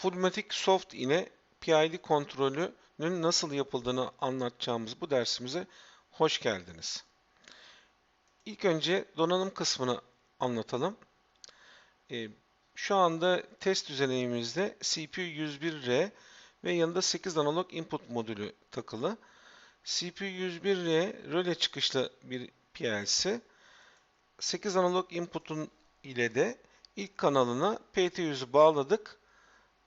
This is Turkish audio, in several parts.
Fullmatic Soft ile PID kontrolünün nasıl yapıldığını anlatacağımız bu dersimize hoş geldiniz. İlk önce donanım kısmını anlatalım. Ee, şu anda test düzenimizde CPU 101R ve yanında 8 analog input modülü takılı. CPU 101R röle çıkışlı bir PLC. 8 analog input'un ile de ilk kanalına PT100'ü bağladık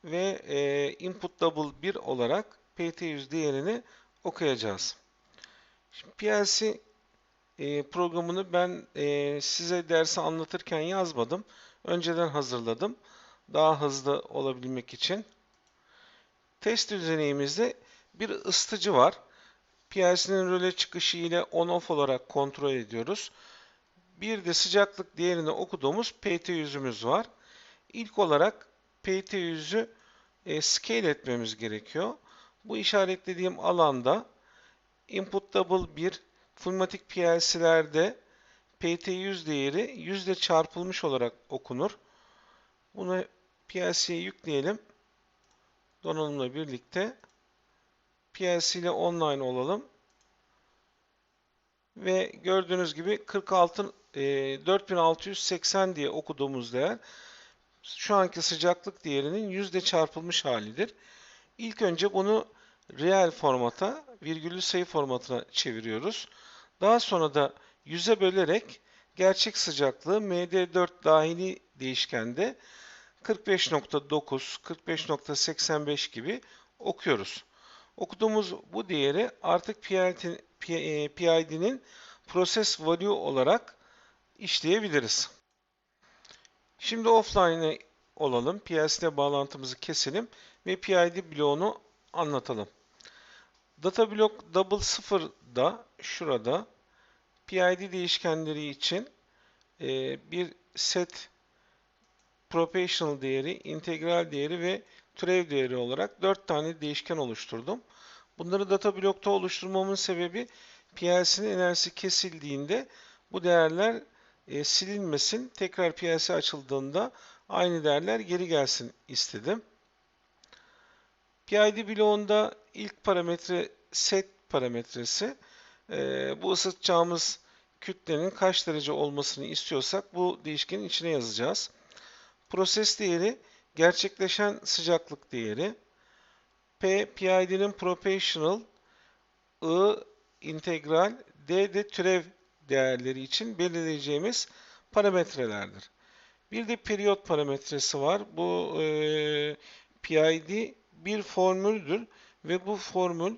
ve e, input double 1 olarak PT100 değerini okuyacağız. Şimdi PLC e, programını ben e, size dersi anlatırken yazmadım. Önceden hazırladım. Daha hızlı olabilmek için. Test düzenimizde bir ısıtıcı var. PLC'nin röle çıkışı ile on-off olarak kontrol ediyoruz. Bir de sıcaklık değerini okuduğumuz PT100'ümüz var. İlk olarak PT100'ü e, scale etmemiz gerekiyor. Bu işaretlediğim alanda input double 1 Fullmatic PLC'lerde PT100 değeri 100 ile çarpılmış olarak okunur. Bunu PLC'ye yükleyelim. Donanımla birlikte PLC ile online olalım. Ve gördüğünüz gibi 46 e, 4680 diye okuduğumuz değer şu anki sıcaklık değerinin yüzde çarpılmış halidir. İlk önce bunu reel formata, virgüllü sayı formatına çeviriyoruz. Daha sonra da yüze bölerek gerçek sıcaklığı MD4 dahili değişkende 45.9, 45.85 gibi okuyoruz. Okuduğumuz bu değeri artık PID'nin process value olarak işleyebiliriz. Şimdi offline olalım. PLC'de bağlantımızı keselim ve PID bloğunu anlatalım. Data block double sıfırda şurada PID değişkenleri için e, bir set proportional değeri, integral değeri ve türev değeri olarak 4 tane değişken oluşturdum. Bunları data blokta oluşturmamın sebebi PLC'nin enerjisi kesildiğinde bu değerler e, silinmesin. Tekrar PLC açıldığında aynı değerler geri gelsin istedim. PID bloğunda ilk parametre set parametresi. E, bu ısıtacağımız kütlenin kaç derece olmasını istiyorsak bu değişkenin içine yazacağız. Proses değeri gerçekleşen sıcaklık değeri. P, PID'nin proportional, I, integral, D de türev değerleri için belirleyeceğimiz parametrelerdir. Bir de periyot parametresi var. Bu e, PID bir formüldür ve bu formül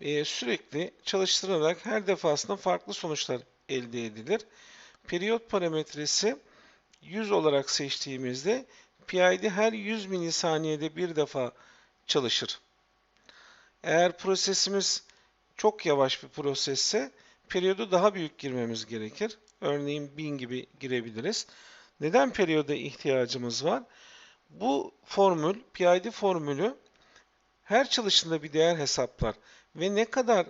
e, sürekli çalıştırılarak her defasında farklı sonuçlar elde edilir. Periyot parametresi 100 olarak seçtiğimizde PID her 100 milisaniyede bir defa çalışır. Eğer prosesimiz çok yavaş bir prosesse periyodu daha büyük girmemiz gerekir. Örneğin 1000 gibi girebiliriz. Neden periyoda ihtiyacımız var? Bu formül, PID formülü her çalışında bir değer hesaplar ve ne kadar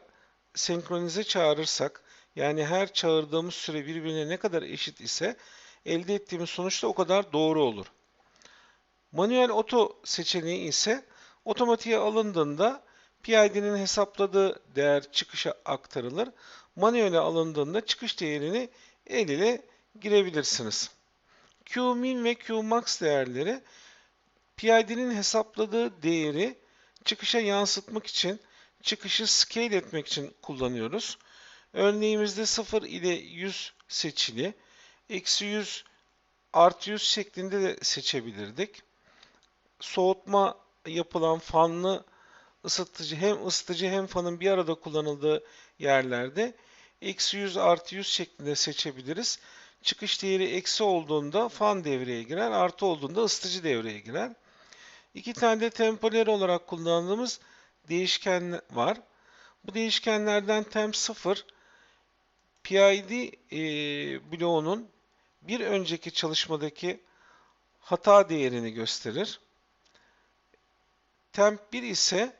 senkronize çağırırsak yani her çağırdığımız süre birbirine ne kadar eşit ise elde ettiğimiz sonuç da o kadar doğru olur. Manuel oto seçeneği ise otomatiğe alındığında PID'nin hesapladığı değer çıkışa aktarılır. Manuele alındığında çıkış değerini el ile girebilirsiniz. Qmin ve Qmax değerleri PID'nin hesapladığı değeri çıkışa yansıtmak için, çıkışı scale etmek için kullanıyoruz. Örneğimizde 0 ile 100 seçili, eksi 100 artı 100 şeklinde de seçebilirdik. Soğutma yapılan fanlı ısıtıcı hem ısıtıcı hem fanın bir arada kullanıldığı yerlerde eksi 100 artı 100 şeklinde seçebiliriz. Çıkış değeri eksi olduğunda fan devreye girer, artı olduğunda ısıtıcı devreye girer. İki tane de temporer olarak kullandığımız değişken var. Bu değişkenlerden temp 0 PID e, bloğunun bir önceki çalışmadaki hata değerini gösterir. Temp 1 ise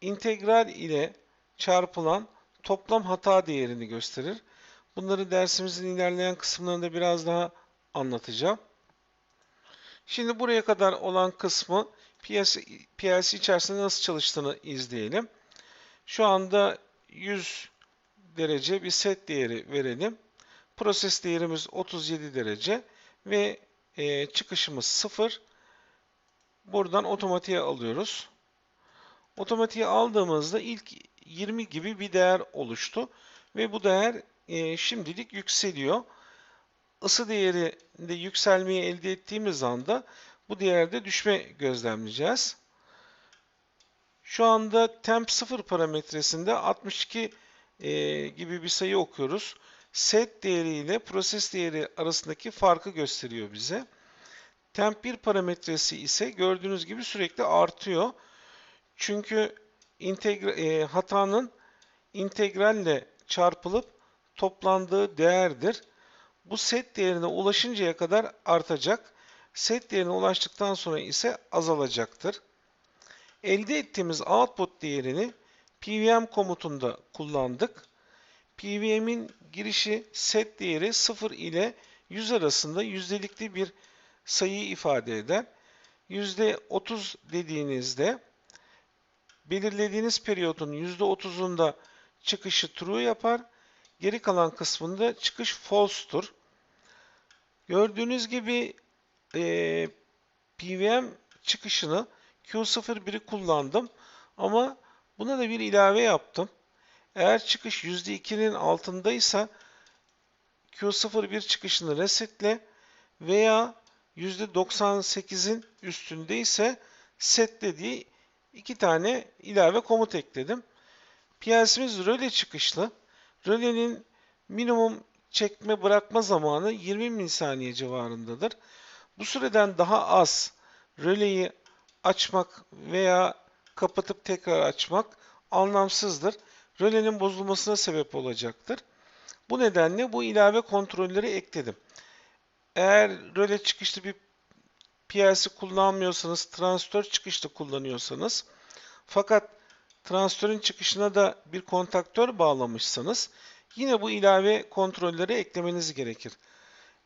integral ile çarpılan toplam hata değerini gösterir. Bunları dersimizin ilerleyen kısımlarında biraz daha anlatacağım. Şimdi buraya kadar olan kısmı PLC, içerisinde nasıl çalıştığını izleyelim. Şu anda 100 derece bir set değeri verelim. Proses değerimiz 37 derece ve e, çıkışımız 0. Buradan otomatiğe alıyoruz. Otomatiğe aldığımızda ilk 20 gibi bir değer oluştu ve bu değer e, şimdilik yükseliyor. Isı değerinde yükselmeyi elde ettiğimiz anda bu değerde düşme gözlemleyeceğiz. Şu anda temp 0 parametresinde 62 e, gibi bir sayı okuyoruz. Set değeri ile proses değeri arasındaki farkı gösteriyor bize. Temp 1 parametresi ise gördüğünüz gibi sürekli artıyor. Çünkü integra e, hatanın integralle çarpılıp toplandığı değerdir. Bu set değerine ulaşıncaya kadar artacak. Set değerine ulaştıktan sonra ise azalacaktır. Elde ettiğimiz output değerini PVM komutunda kullandık. PVM'in girişi set değeri 0 ile 100 arasında yüzdelikli bir sayıyı ifade eder. %30 dediğinizde belirlediğiniz periyodun %30'unda çıkışı true yapar. Geri kalan kısmında çıkış false'tur. Gördüğünüz gibi e, PVM çıkışını Q01'i kullandım ama buna da bir ilave yaptım. Eğer çıkış %2'nin altındaysa Q01 çıkışını resetle veya %98'in üstündeyse setle diye iki tane ilave komut ekledim. PLC'miz röle çıkışlı. Rölenin minimum çekme bırakma zamanı 20 milisaniye civarındadır. Bu süreden daha az röleyi açmak veya kapatıp tekrar açmak anlamsızdır. Rölenin bozulmasına sebep olacaktır. Bu nedenle bu ilave kontrolleri ekledim. Eğer röle çıkışlı bir PLC kullanmıyorsanız, transistör çıkışlı kullanıyorsanız fakat transistörün çıkışına da bir kontaktör bağlamışsanız yine bu ilave kontrolleri eklemeniz gerekir.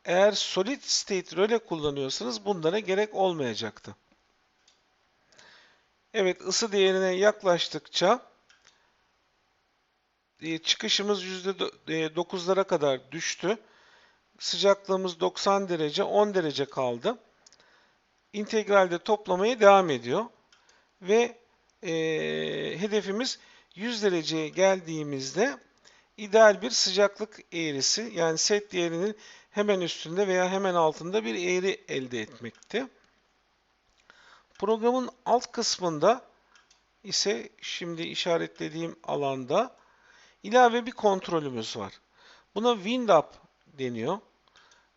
Eğer solid state röle kullanıyorsanız bunlara gerek olmayacaktı. Evet ısı değerine yaklaştıkça e, çıkışımız %9'lara e, kadar düştü. Sıcaklığımız 90 derece 10 derece kaldı. İntegralde toplamaya devam ediyor. Ve e, hedefimiz 100 dereceye geldiğimizde ideal bir sıcaklık eğrisi yani set değerinin hemen üstünde veya hemen altında bir eğri elde etmekti. Programın alt kısmında ise şimdi işaretlediğim alanda ilave bir kontrolümüz var. Buna WindUp deniyor.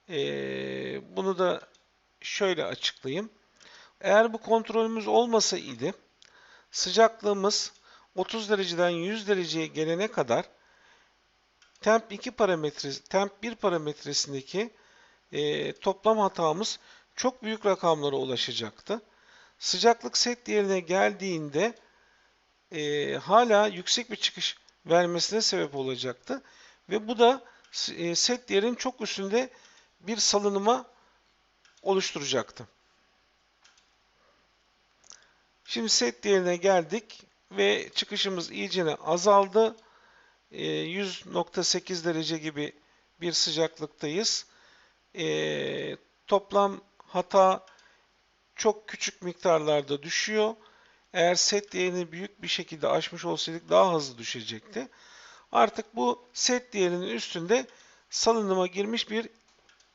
Ee, bunu da şöyle açıklayayım. Eğer bu kontrolümüz olmasa idi sıcaklığımız 30 dereceden 100 dereceye gelene kadar temp 2 parametresi, temp 1 parametresindeki e, toplam hatamız çok büyük rakamlara ulaşacaktı. Sıcaklık set değerine geldiğinde e, hala yüksek bir çıkış vermesine sebep olacaktı. Ve bu da e, set değerinin çok üstünde bir salınıma oluşturacaktı. Şimdi set değerine geldik ve çıkışımız iyicene azaldı. 100.8 e, derece gibi bir sıcaklıktayız. E, toplam hata çok küçük miktarlarda düşüyor. Eğer set değerini büyük bir şekilde aşmış olsaydık daha hızlı düşecekti. Artık bu set değerinin üstünde salınıma girmiş bir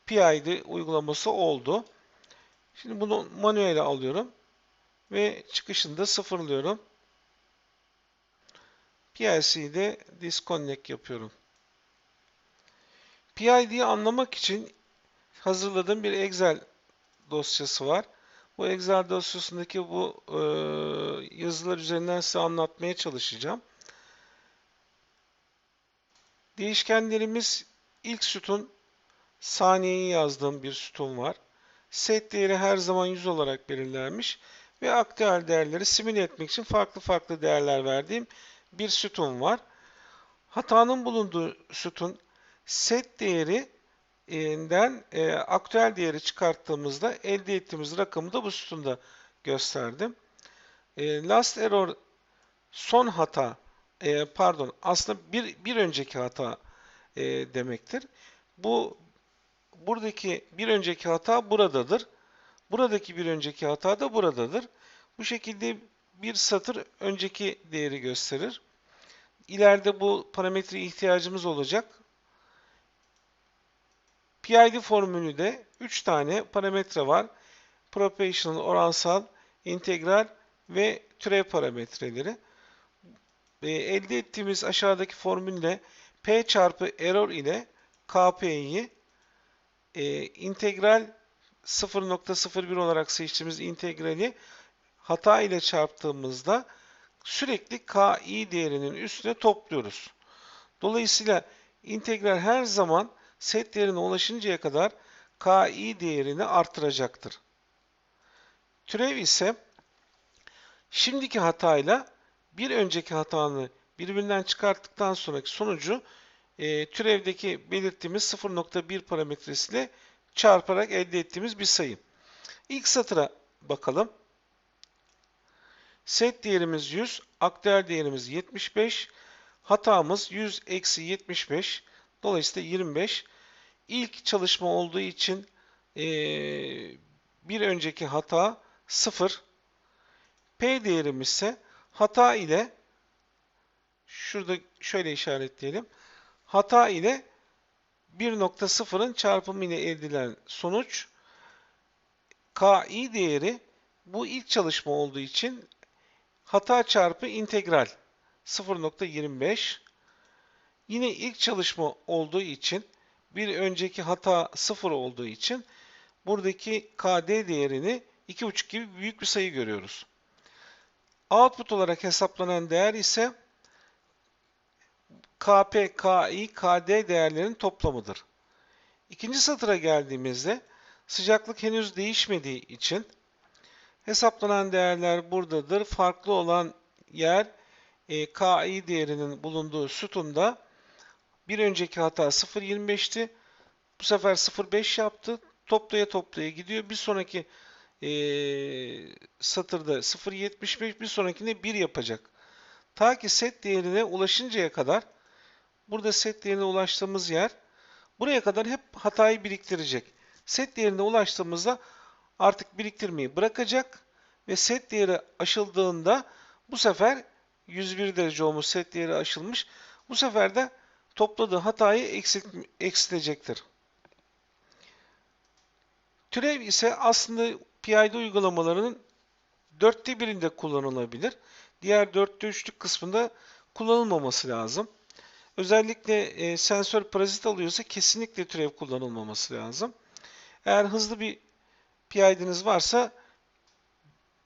PID uygulaması oldu. Şimdi bunu manuel alıyorum ve çıkışını da sıfırlıyorum. PLC'de disconnect yapıyorum. PID'yi anlamak için hazırladığım bir Excel dosyası var. Bu Excel dosyasındaki bu e, yazılar üzerinden size anlatmaya çalışacağım. Değişkenlerimiz ilk sütun saniyeyi yazdığım bir sütun var. Set değeri her zaman 100 olarak belirlenmiş ve aktüel değerleri simüle etmek için farklı farklı değerler verdiğim bir sütun var. Hatanın bulunduğu sütun set değeri den e, aktüel değeri çıkarttığımızda elde ettiğimiz rakamı da bu sütunda gösterdim. E, last error son hata e, pardon aslında bir, bir önceki hata e, demektir. Bu buradaki bir önceki hata buradadır. Buradaki bir önceki hata da buradadır. Bu şekilde bir satır önceki değeri gösterir. İleride bu parametre ihtiyacımız olacak. PID formülünde 3 tane parametre var. Proportional, oransal, integral ve türev parametreleri. E, elde ettiğimiz aşağıdaki formülle P çarpı error ile KP'yi e, integral 0.01 olarak seçtiğimiz integrali hata ile çarptığımızda sürekli ki değerinin üstüne topluyoruz. Dolayısıyla integral her zaman set değerine ulaşıncaya kadar ki değerini artıracaktır. Türev ise şimdiki hatayla bir önceki hatanı birbirinden çıkarttıktan sonraki sonucu e, türevdeki belirttiğimiz 0.1 parametresiyle çarparak elde ettiğimiz bir sayı. İlk satıra bakalım. Set değerimiz 100, aktüel değerimiz 75, hatamız 100 eksi 75, dolayısıyla 25. İlk çalışma olduğu için e, bir önceki hata 0. P değerimiz ise hata ile şurada şöyle işaretleyelim. Hata ile 1.0'ın çarpımı ile elde edilen sonuç KI değeri bu ilk çalışma olduğu için hata çarpı integral 0.25 yine ilk çalışma olduğu için bir önceki hata 0 olduğu için buradaki KD değerini 2.5 gibi büyük bir sayı görüyoruz. Output olarak hesaplanan değer ise KP, KI, KD değerlerinin toplamıdır. İkinci satıra geldiğimizde sıcaklık henüz değişmediği için hesaplanan değerler buradadır. Farklı olan yer e, KI değerinin bulunduğu sütunda bir önceki hata 0.25'ti. Bu sefer 0.5 yaptı. Toplaya toplaya gidiyor. Bir sonraki e, satırda 0.75 bir sonrakinde 1 yapacak. Ta ki set değerine ulaşıncaya kadar burada set değerine ulaştığımız yer buraya kadar hep hatayı biriktirecek. Set değerine ulaştığımızda artık biriktirmeyi bırakacak ve set değeri aşıldığında bu sefer 101 derece olmuş set değeri aşılmış. Bu sefer de topladığı hatayı eksilt, eksiltecektir. Türev ise aslında PID uygulamalarının dörtte birinde kullanılabilir. Diğer dörtte üçlük kısmında kullanılmaması lazım. Özellikle e, sensör parazit alıyorsa kesinlikle türev kullanılmaması lazım. Eğer hızlı bir PID'niz varsa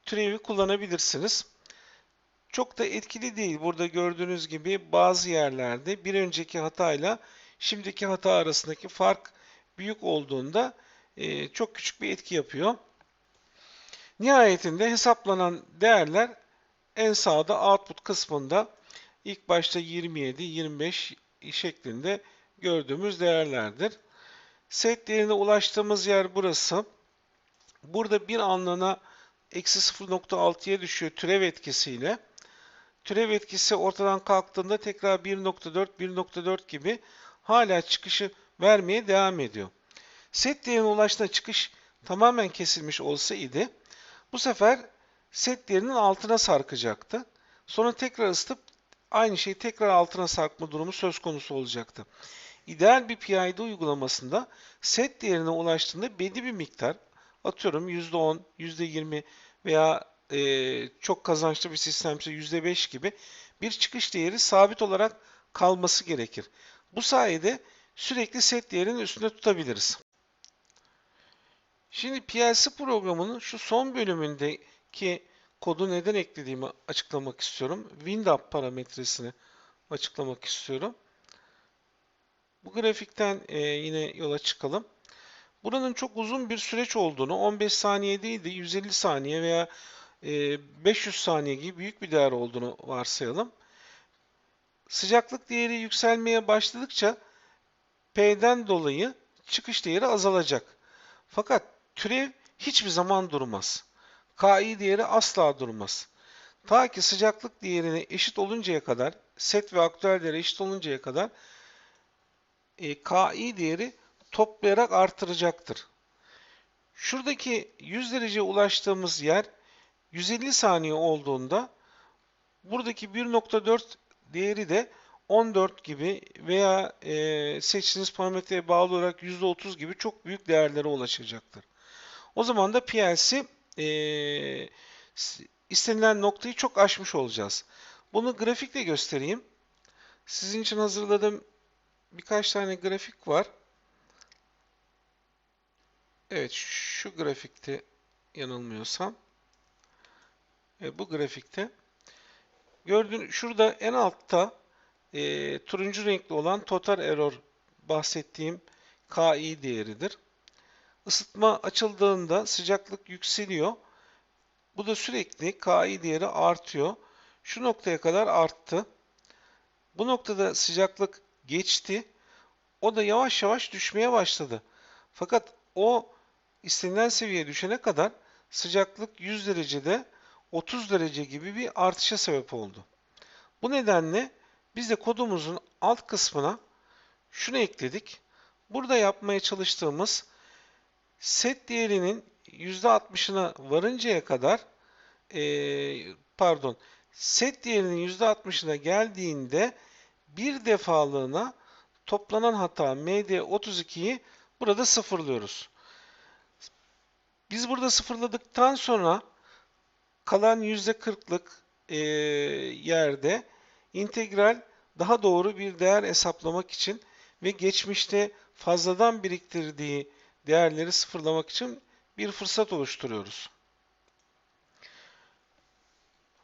türevi kullanabilirsiniz. Çok da etkili değil. Burada gördüğünüz gibi bazı yerlerde bir önceki hatayla şimdiki hata arasındaki fark büyük olduğunda e, çok küçük bir etki yapıyor. Nihayetinde hesaplanan değerler en sağda output kısmında ilk başta 27, 25 şeklinde gördüğümüz değerlerdir. Set değerine ulaştığımız yer burası. Burada bir anlığına eksi 0.6'ya düşüyor türev etkisiyle. Türev etkisi ortadan kalktığında tekrar 1.4, 1.4 gibi hala çıkışı vermeye devam ediyor. Set değerine ulaştığında çıkış tamamen kesilmiş olsa idi bu sefer set değerinin altına sarkacaktı. Sonra tekrar ısıtıp aynı şeyi tekrar altına sarkma durumu söz konusu olacaktı. İdeal bir PID uygulamasında set değerine ulaştığında belli bir miktar atıyorum %10, %20 veya e, çok kazançlı bir sistemse %5 gibi bir çıkış değeri sabit olarak kalması gerekir. Bu sayede sürekli set değerinin üstünde tutabiliriz. Şimdi PLC programının şu son bölümündeki kodu neden eklediğimi açıklamak istiyorum. WindUp parametresini açıklamak istiyorum. Bu grafikten e, yine yola çıkalım. Buranın çok uzun bir süreç olduğunu, 15 saniye değil de 150 saniye veya e, 500 saniye gibi büyük bir değer olduğunu varsayalım. Sıcaklık değeri yükselmeye başladıkça P'den dolayı çıkış değeri azalacak. Fakat türev hiçbir zaman durmaz. KI değeri asla durmaz. Ta ki sıcaklık değerine eşit oluncaya kadar, set ve aktüel değeri eşit oluncaya kadar e, Ki değeri toplayarak artıracaktır. Şuradaki 100 dereceye ulaştığımız yer 150 saniye olduğunda buradaki 1.4 değeri de 14 gibi veya e, seçtiğiniz parametreye bağlı olarak %30 gibi çok büyük değerlere ulaşacaktır. O zaman da PLC e, istenilen noktayı çok aşmış olacağız. Bunu grafikle göstereyim. Sizin için hazırladığım birkaç tane grafik var. Evet şu grafikte yanılmıyorsam. Evet, bu grafikte. Gördüğün şurada en altta e, turuncu renkli olan total error bahsettiğim KI değeridir. Isıtma açıldığında sıcaklık yükseliyor. Bu da sürekli KI değeri artıyor. Şu noktaya kadar arttı. Bu noktada sıcaklık geçti. O da yavaş yavaş düşmeye başladı. Fakat o istenilen seviyeye düşene kadar sıcaklık 100 derecede 30 derece gibi bir artışa sebep oldu. Bu nedenle biz de kodumuzun alt kısmına şunu ekledik. Burada yapmaya çalıştığımız set değerinin %60'ına varıncaya kadar e, pardon set değerinin %60'ına geldiğinde bir defalığına toplanan hata MD32'yi burada sıfırlıyoruz. Biz burada sıfırladıktan sonra kalan %40'lık e, yerde integral daha doğru bir değer hesaplamak için ve geçmişte fazladan biriktirdiği değerleri sıfırlamak için bir fırsat oluşturuyoruz.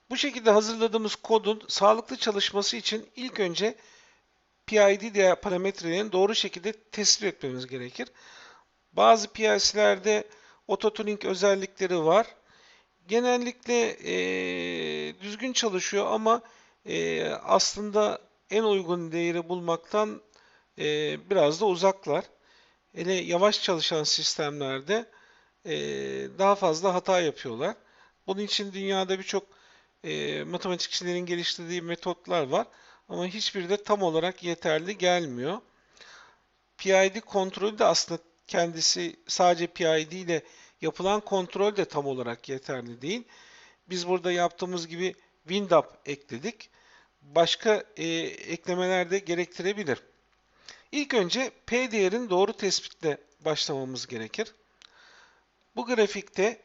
Bu şekilde hazırladığımız kodun sağlıklı çalışması için ilk önce PID değer parametrelerini doğru şekilde tespit etmemiz gerekir. Bazı PLC'lerde autotuning özellikleri var. Genellikle e, düzgün çalışıyor ama e, aslında en uygun değeri bulmaktan e, biraz da uzaklar. Hele yavaş çalışan sistemlerde e, daha fazla hata yapıyorlar. Bunun için dünyada birçok e, matematikçilerin geliştirdiği metotlar var. Ama hiçbiri de tam olarak yeterli gelmiyor. PID kontrolü de aslında kendisi sadece PID ile yapılan kontrol de tam olarak yeterli değil. Biz burada yaptığımız gibi WindUp ekledik. Başka e, eklemeler de gerektirebilir. İlk önce P değerin doğru tespitle başlamamız gerekir. Bu grafikte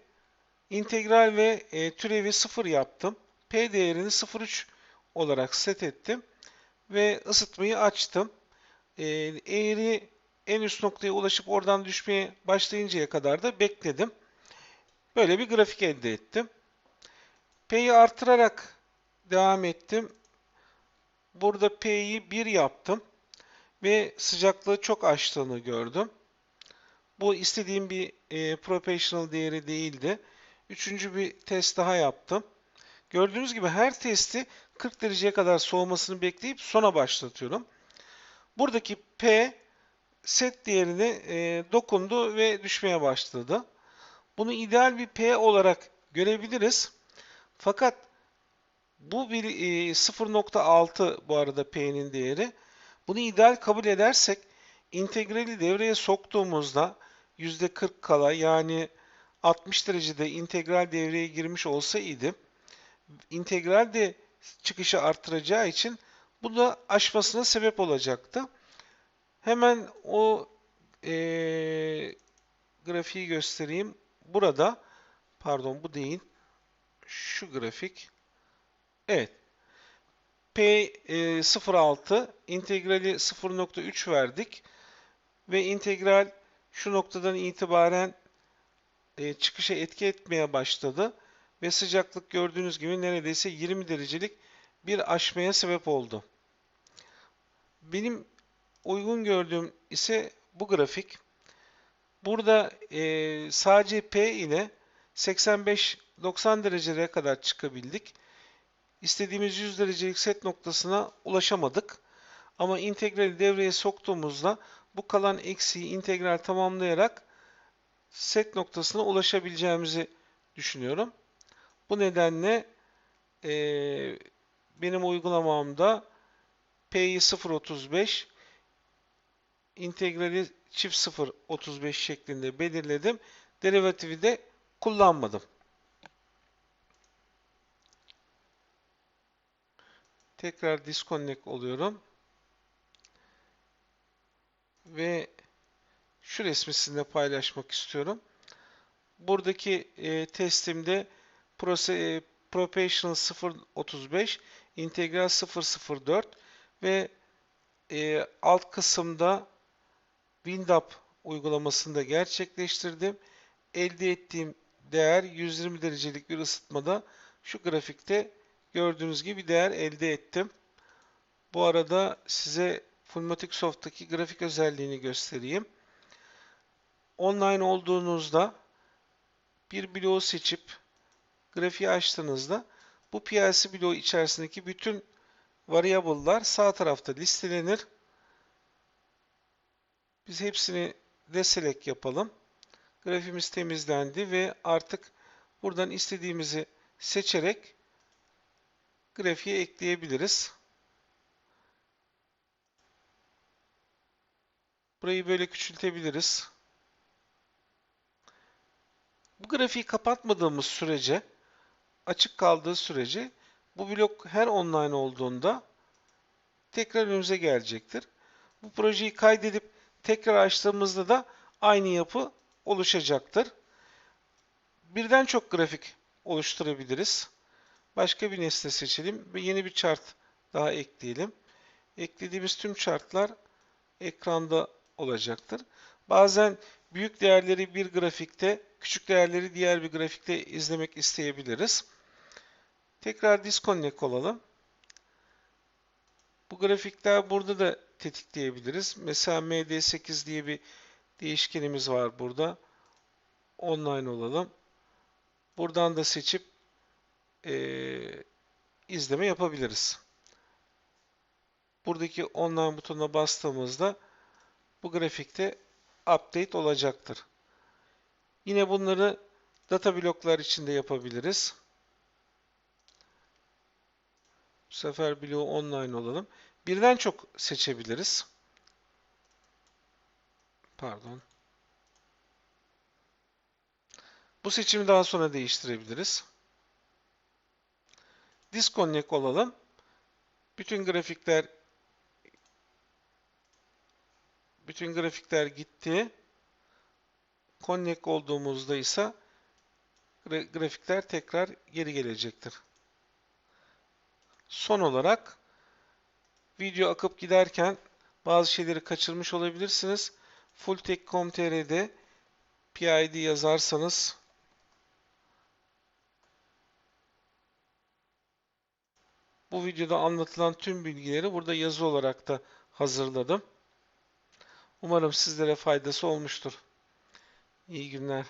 integral ve e, türevi 0 yaptım. P değerini 0,3 olarak set ettim. Ve ısıtmayı açtım. E, eğri en üst noktaya ulaşıp oradan düşmeye başlayıncaya kadar da bekledim. Böyle bir grafik elde ettim. P'yi artırarak devam ettim. Burada P'yi 1 yaptım ve sıcaklığı çok aştığını gördüm. Bu istediğim bir e, proportional değeri değildi. Üçüncü bir test daha yaptım. Gördüğünüz gibi her testi 40 dereceye kadar soğumasını bekleyip sona başlatıyorum. Buradaki P set değerine e, dokundu ve düşmeye başladı. Bunu ideal bir P olarak görebiliriz. Fakat bu bir e, 0.6 bu arada P'nin değeri. Bunu ideal kabul edersek integrali devreye soktuğumuzda %40 kala yani 60 derecede integral devreye girmiş olsaydı integral de çıkışı arttıracağı için bu da aşmasına sebep olacaktı. Hemen o e, grafiği göstereyim. Burada pardon bu değil. Şu grafik. Evet. P e, 0.6 integrali 0.3 verdik. Ve integral şu noktadan itibaren e, çıkışa etki etmeye başladı. Ve sıcaklık gördüğünüz gibi neredeyse 20 derecelik bir aşmaya sebep oldu. Benim uygun gördüğüm ise bu grafik. Burada e, sadece P ile 85-90 derecelere kadar çıkabildik. İstediğimiz 100 derecelik set noktasına ulaşamadık. Ama integrali devreye soktuğumuzda bu kalan eksiği integral tamamlayarak set noktasına ulaşabileceğimizi düşünüyorum. Bu nedenle eee, benim uygulamamda P'yi 0.35 integrali çift 0.35 şeklinde belirledim. Derivatifi de kullanmadım. Tekrar disconnect oluyorum. Ve şu resmi sizinle paylaşmak istiyorum. Buradaki e, testimde prose, e, Proportional 0.35, integral 0.04 ve e, alt kısımda WindUp uygulamasını da gerçekleştirdim. Elde ettiğim değer 120 derecelik bir ısıtmada şu grafikte gördüğünüz gibi değer elde ettim. Bu arada size Fullmatic Soft'taki grafik özelliğini göstereyim. Online olduğunuzda bir bloğu seçip grafiği açtığınızda bu PLC bloğu içerisindeki bütün variable'lar sağ tarafta listelenir. Biz hepsini deselect yapalım. Grafimiz temizlendi ve artık buradan istediğimizi seçerek grafiğe ekleyebiliriz. Burayı böyle küçültebiliriz. Bu grafiği kapatmadığımız sürece, açık kaldığı sürece bu blok her online olduğunda tekrar önümüze gelecektir. Bu projeyi kaydedip tekrar açtığımızda da aynı yapı oluşacaktır. Birden çok grafik oluşturabiliriz. Başka bir nesne seçelim ve yeni bir chart daha ekleyelim. Eklediğimiz tüm chartlar ekranda olacaktır. Bazen büyük değerleri bir grafikte, küçük değerleri diğer bir grafikte izlemek isteyebiliriz. Tekrar disconnect olalım. Bu grafikler burada da tetikleyebiliriz. Mesela MD8 diye bir değişkenimiz var burada. Online olalım. Buradan da seçip e, izleme yapabiliriz. Buradaki online butonuna bastığımızda bu grafikte update olacaktır. Yine bunları data bloklar içinde yapabiliriz. Bu sefer bloğu online olalım. Birden çok seçebiliriz. Pardon. Bu seçimi daha sonra değiştirebiliriz. Disconnect olalım. Bütün grafikler bütün grafikler gitti. Connect olduğumuzda ise grafikler tekrar geri gelecektir. Son olarak video akıp giderken bazı şeyleri kaçırmış olabilirsiniz. fulltech.com.tr'de PID yazarsanız bu videoda anlatılan tüm bilgileri burada yazı olarak da hazırladım. Umarım sizlere faydası olmuştur. İyi günler.